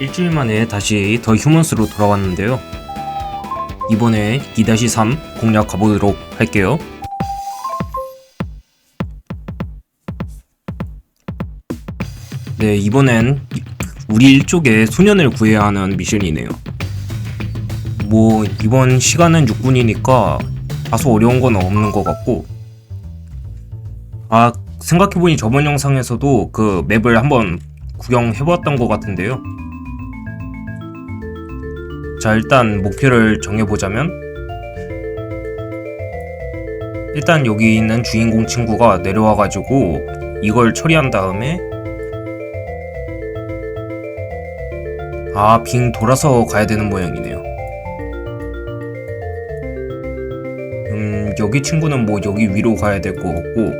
일주일 만에 다시 더 휴먼스로 돌아왔는데요. 이번에 2-3 공략 가보도록 할게요. 네, 이번엔 우리 일족의 소년을 구해야 하는 미션이네요. 뭐, 이번 시간은 6분이니까 다소 어려운 건 없는 것 같고, 아, 생각해보니 저번 영상에서도 그 맵을 한번 구경해보았던 것 같은데요. 자, 일단 목표를 정해보자면, 일단 여기 있는 주인공 친구가 내려와가지고 이걸 처리한 다음에 아, 빙 돌아서 가야 되는 모양이네요. 음, 여기 친구는 뭐 여기 위로 가야 될 것 같고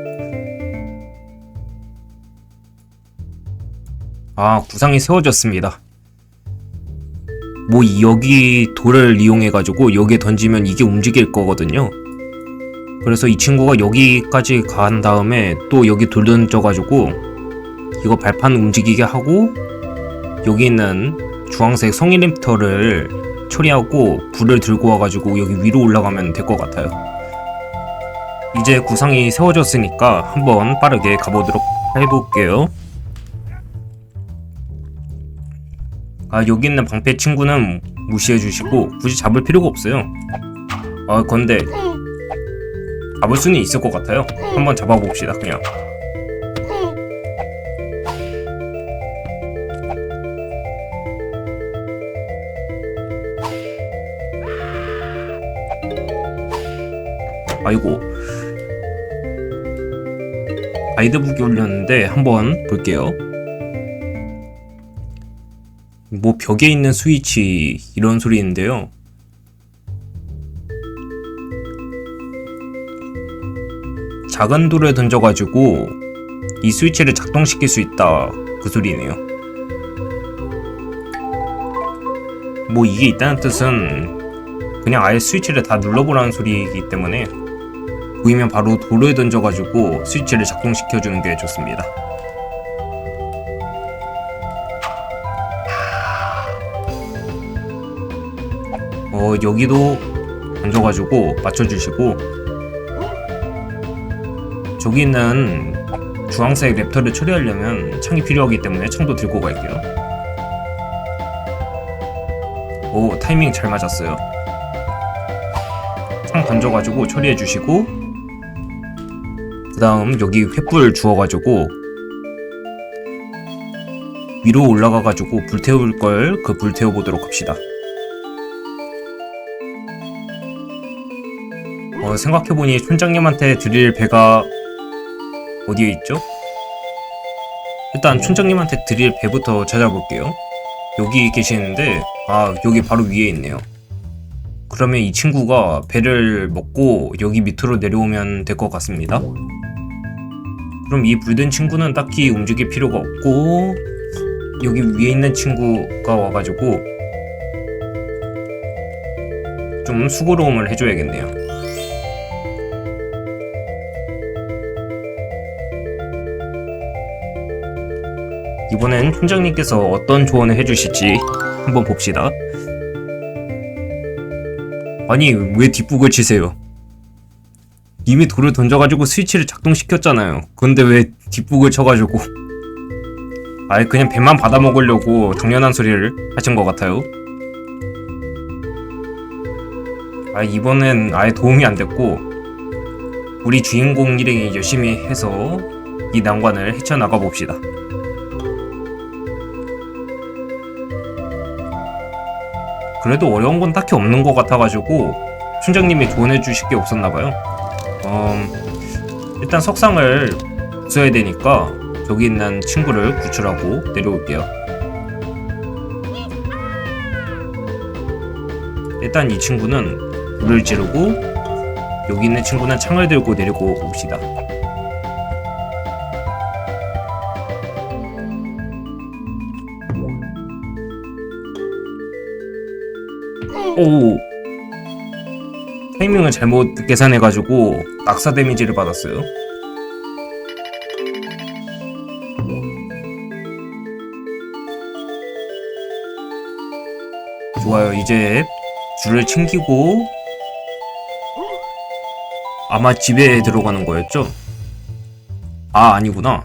아, 구상이 세워졌습니다. 뭐 여기 돌을 이용해 가지고 여기에 던지면 이게 움직일 거거든요. 그래서 이 친구가 여기까지 간 다음에 또 여기 돌 던져 가지고 이거 발판 움직이게 하고 여기 있는 주황색 성인 램터를 처리하고 불을 들고 와가지고 여기 위로 올라가면 될 것 같아요. 이제 구상이 세워졌으니까 한번 빠르게 가보도록 해볼게요. 아 여기 있는 방패 친구는 무시해 주시고 굳이 잡을 필요가 없어요. 아 건데 잡을 수는 있을 것 같아요. 한번 잡아봅시다 그냥. 아이고 가이드북이 올렸는데 한번 볼게요. 뭐 벽에 있는 스위치 이런 소리인데요. 작은 돌을 던져가지고 이 스위치를 작동시킬 수 있다 그 소리네요. 뭐 이게 있다는 뜻은 그냥 아예 스위치를 다 눌러보라는 소리이기 때문에 보이면 바로 돌을 던져가지고 스위치를 작동시켜주는 게 좋습니다. 어 여기도 던져가지고 맞춰주시고 저기 있는 주황색 랩터를 처리하려면 창이 필요하기 때문에 창도 들고 갈게요. 오 타이밍 잘 맞았어요. 창 던져가지고 처리해주시고 그 다음 여기 횃불 주워가지고 위로 올라가가지고 불태울 걸 그 불태워보도록 합시다. 어, 생각해보니 촌장님한테 드릴 배가 어디에 있죠? 일단 촌장님한테 드릴 배부터 찾아볼게요. 여기 계시는데 아 여기 바로 위에 있네요. 그러면 이 친구가 배를 먹고 여기 밑으로 내려오면 될 것 같습니다. 그럼 이 불든 친구는 딱히 움직일 필요가 없고 여기 위에 있는 친구가 와가지고 좀 수고로움을 해줘야겠네요. 이번엔 총장님께서 어떤 조언을 해주실지 한번 봅시다. 아니 왜 뒷북을 치세요? 이미 돌을 던져가지고 스위치를 작동시켰잖아요. 근데 왜 뒷북을 쳐가지고 아예 그냥 배만 받아먹으려고 당연한 소리를 하신 것 같아요. 아 이번엔 아예 도움이 안 됐고 우리 주인공 일행이 열심히 해서 이 난관을 헤쳐나가 봅시다. 그래도 어려운 건 딱히 없는 것 같아가지고 춘장님이 조언해 주실 게 없었나봐요. 음, 일단 석상을 부숴야 되니까 저기 있는 친구를 구출하고 내려올게요. 일단 이 친구는 불을 지르고 여기 있는 친구는 창을 들고 내리고 옵시다. 오 타이밍을 잘못 계산해가지고 낙사 데미지를 받았어요. 좋아요. 이제 줄을 챙기고 아마 집에 들어가는 거였죠? 아, 아니구나.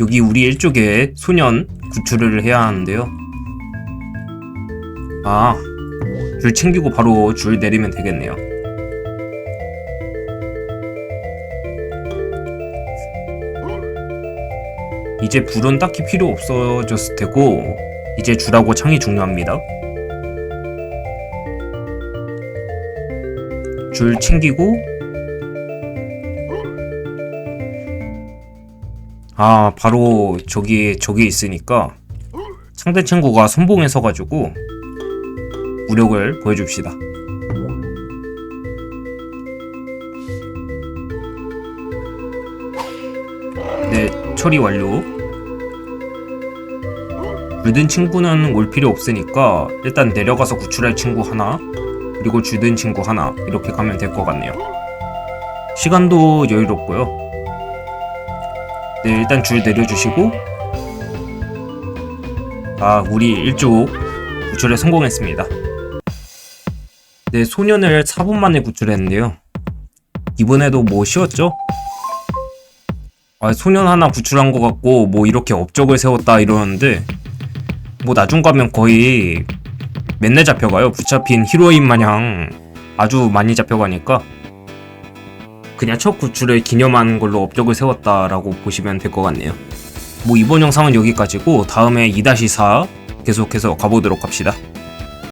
여기 우리 일쪽에 소년 구출을 해야 하는데요. 아, 줄 챙기고 바로 줄 내리면 되겠네요. 이제 불은 딱히 필요 없어졌을 테고 이제 줄하고 창이 중요합니다. 줄 챙기고 아 바로 저기 저기 있으니까 상대 친구가 선봉에 서가지고 무력을 보여줍시다. 네, 처리 완료. 주든 친구는 올 필요 없으니까 일단 내려가서 구출할 친구 하나, 그리고 주든 친구 하나 이렇게 가면 될 것 같네요. 시간도 여유롭고요. 네, 일단 줄 내려주시고 아, 우리 일쪽 구출에 성공했습니다. 네, 소년을 4분 만에 구출했는데요. 이번에도 뭐 쉬웠죠? 아, 소년 하나 구출한 것 같고 뭐 이렇게 업적을 세웠다 이러는데 뭐 나중 가면 거의 맨날 잡혀가요. 붙잡힌 히로인 마냥 아주 많이 잡혀가니까 그냥 첫 구출을 기념한 걸로 업적을 세웠다라고 보시면 될 것 같네요. 뭐 이번 영상은 여기까지고 다음에 2-4 계속해서 가보도록 합시다.